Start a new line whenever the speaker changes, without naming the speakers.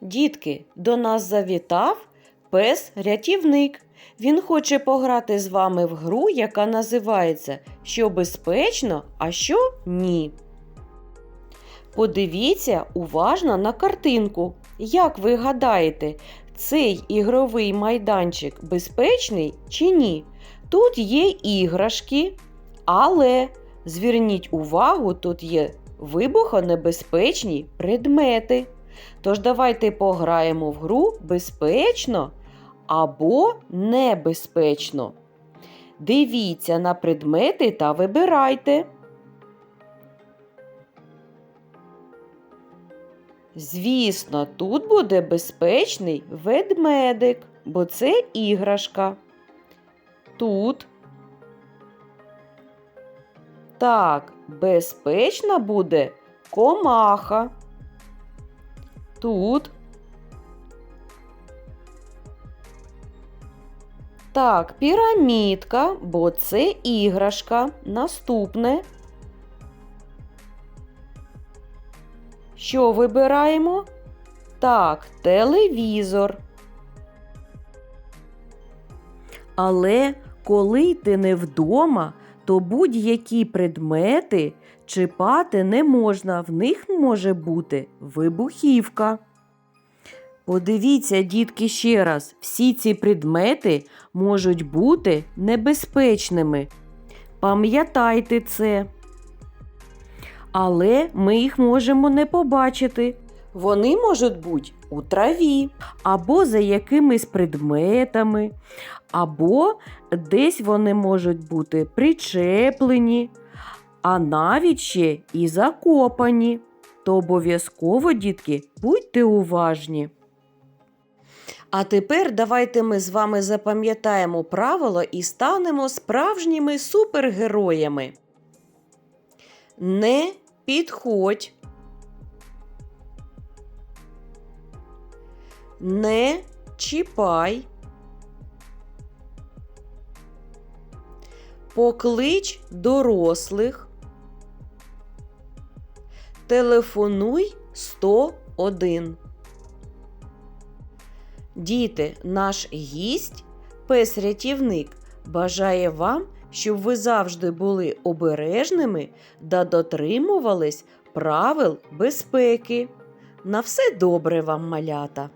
Дітки, до нас завітав пес-рятівник. Він хоче пограти з вами в гру, яка називається Що безпечно, а що ні. Подивіться уважно на картинку. Як ви гадаєте, цей ігровий майданчик безпечний чи ні? Тут є іграшки, але зверніть увагу, тут є вибухонебезпечні предмети. Тож давайте пограємо в гру безпечно або небезпечно. Дивіться на предмети та вибирайте. Звісно, тут буде безпечний ведмедик, бо це іграшка. Тут. Так, безпечна буде комаха. Тут. Так, пірамідка, бо це іграшка. Наступне. Що вибираємо? Так, телевізор. Але коли ти не вдома, то будь-які предмети чіпати не можна, в них може бути вибухівка. Подивіться, дітки, ще раз, всі ці предмети можуть бути небезпечними. Пам'ятайте це. Але ми їх можемо не побачити. Вони можуть бути у траві, або за якимись предметами, або десь вони можуть бути причеплені, а навіть ще і закопані. То обов'язково, дітки, будьте уважні. А тепер давайте ми з вами запам'ятаємо правило і станемо справжніми супергероями. Не підходь. Не чіпай. Поклич дорослих. Телефонуй 101. Діти, наш гість, пес-рятівник, бажає вам, щоб ви завжди були обережними та дотримувались правил безпеки. На все добре вам, малята!